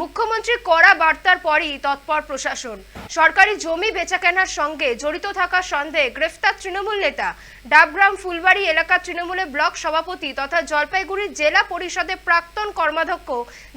মুখ্যমন্ত্রী কড়া বার্তার পরই তৎপর প্রশাসন। সরকারি জমি বেচাকেনার সঙ্গে জড়িত থাকার সন্দেহে গ্রেফতার তৃণমূল নেতা, ডাবগ্রাম ফুলবাড়ি এলাকার তৃণমূলের ব্লক সভাপতি তথা জলপাইগুড়ি জেলা পরিষদের প্রাক্তন কর্মাধ্যক্ষ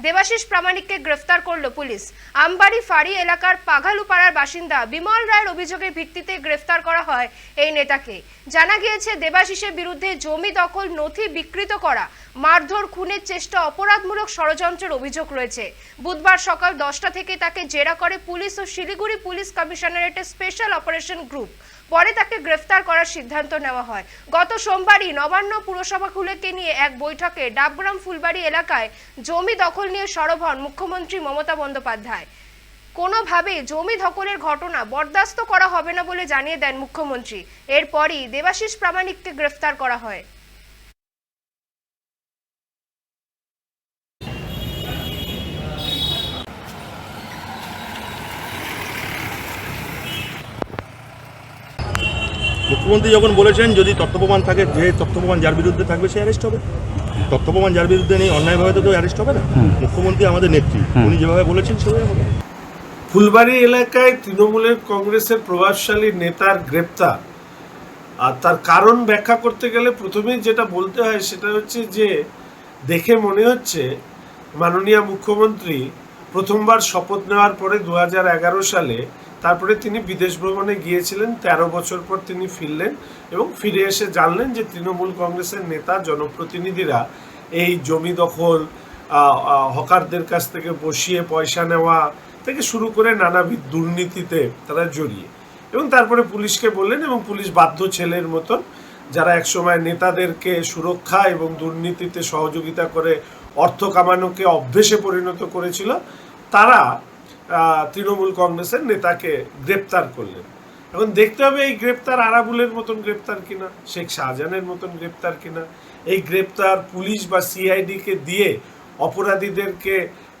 দেবাশিস প্রামাণিককে গ্রেফতার করল পুলিশ। আমবাড়ি ফাঁড়ি এলাকার পাঘালুপাড়ার বাসিন্দা বিমল রায়ের অভিযোগের ভিত্তিতে গ্রেফতার করা হয় এই নেতাকে। জানা গিয়েছে, দেবাশিসের বিরুদ্ধে জমি দখল নথি বিকৃত করা, মারধর, খুনের চেষ্টা অপরাধমূলক ষড়যন্ত্রের অভিযোগ রয়েছে। বুধবার সকাল দশটা থেকে তাকে জেরা করে পুলিশ ও শিলিগুড়ি পুলিশ কমিশনারেটের স্পেশাল অপারেশন গ্রুপ। পরে তাকে গ্রেফতার করার সিদ্ধান্ত নেওয়া হয়। গত সোমবারই নবান্ন পুরসভা খুলেকে নিয়ে এক বৈঠকে ডাবগ্রাম ফুলবাড়ি এলাকায় জমি দখল নিয়ে সরব হন মুখ্যমন্ত্রী মমতা বন্দ্যোপাধ্যায়। কোনোভাবে জমি দখলের ঘটনা বরদাস্ত করা হবে না বলে জানিয়ে দেন মুখ্যমন্ত্রী। এরপরই দেবাশিস প্রামাণিককে গ্রেফতার করা হয়। মুখ্যমন্ত্রী যখন বলেছেন যদি তথ্য প্রমাণ থাকে যে তথ্য প্রমাণ যার বিরুদ্ধে থাকবে সে অ্যারেস্ট হবে। তথ্য প্রমাণ যার বিরুদ্ধে নেই অন্যায়ভাবে তো কেউ অ্যারেস্ট হবে না। মুখ্যমন্ত্রী আমাদের নেত্রী উনি যেভাবে বলেছেন সেভাবে হবে। ফুলবাড়ি এলাকায় তৃণমূলের কংগ্রেসের প্রভাবশালী নেতার গ্রেপ্তার। আর তার কারণ ব্যাখ্যা করতে গেলে প্রথমেই যেটা বলতে হয় সেটা হচ্ছে যে দেখে মনে হচ্ছে মাননীয় মুখ্যমন্ত্রী প্রথমবার শপথ নেওয়ার পরে দু হাজার এগারো সালে তারপরে তিনি বিদেশ ভ্রমণে গিয়েছিলেন ১৩ বছর পর তিনি ফিরলেন এবং ফিরে এসে জানলেন যে তৃণমূল কংগ্রেসের নেতা, জনপ্রতিনিধিরা এই জমি দখল হকারদের কাছ থেকে বসিয়ে পয়সা নেওয়া থেকে শুরু করে নানাবিধ দুর্নীতিতে তারা জড়িয়ে। এবং তারপরে পুলিশকে বললেন এবং পুলিশ বাধ্য ছেলের মতন যারা একসময় নেতাদেরকে সুরক্ষা এবং দুর্নীতিতে সহযোগিতা করে অর্থ কামানোকে অভ্যেসে পরিণত করেছিল, তারা তৃণমূল কংগ্রেসের নেতাকে গ্রেপ্তার করলেন। এখন দেখতে হবে এই গ্রেপ্তার আরাবুলের মতন গ্রেপ্তার কিনা, শেখ শাহজাহানের মতন গ্রেপ্তার কিনা। এই গ্রেপ্তার পুলিশ বা সিআইডিকে দিয়ে অপরাধীদেরকে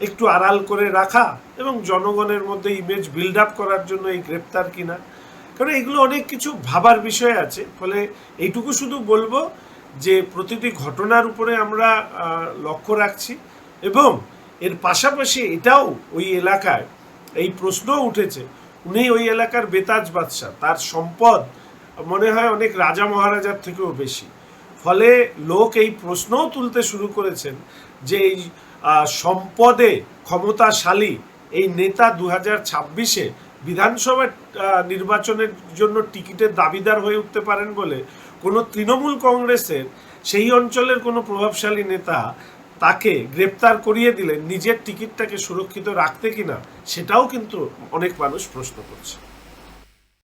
একটু আড়াল করে রাখা এবং জনগণের মধ্যে ইমেজ বিল্ড আপ করার জন্য এই গ্রেপ্তার কিনা। কারণ এগুলো অনেক কিছু ভাবার বিষয় আছে, ফলে এইটুকু শুধু বলব যে প্রতিটি ঘটনার উপরে আমরা লক্ষ্য রাখছি এবং এর পাশাপাশি এটাও ওই এলাকায় এই প্রশ্নও উঠেছে, উনি ওই এলাকার বেতাজ বাদশাহ, তার সম্পদ মনে হয় অনেক রাজা মহারাজার থেকেও বেশি। ফলে লোক এই প্রশ্নও তুলতে শুরু করেছেন যে এই সম্পদে ক্ষমতাশালী এই নেতা দু হাজার ছাব্বিশে বিধানসভা নির্বাচনের জন্য টিকিটের দাবিদার হয়ে উঠতে পারেন বলে কোনো তৃণমূল কংগ্রেসের সেই অঞ্চলের কোনো প্রভাবশালী নেতা তাকে গ্রেপ্তার করিয়ে দিলে নিজের টিকিটটাকে সুরক্ষিত রাখতে কিনা, সেটাও কিন্তু অনেক মানুষ প্রশ্ন করছে।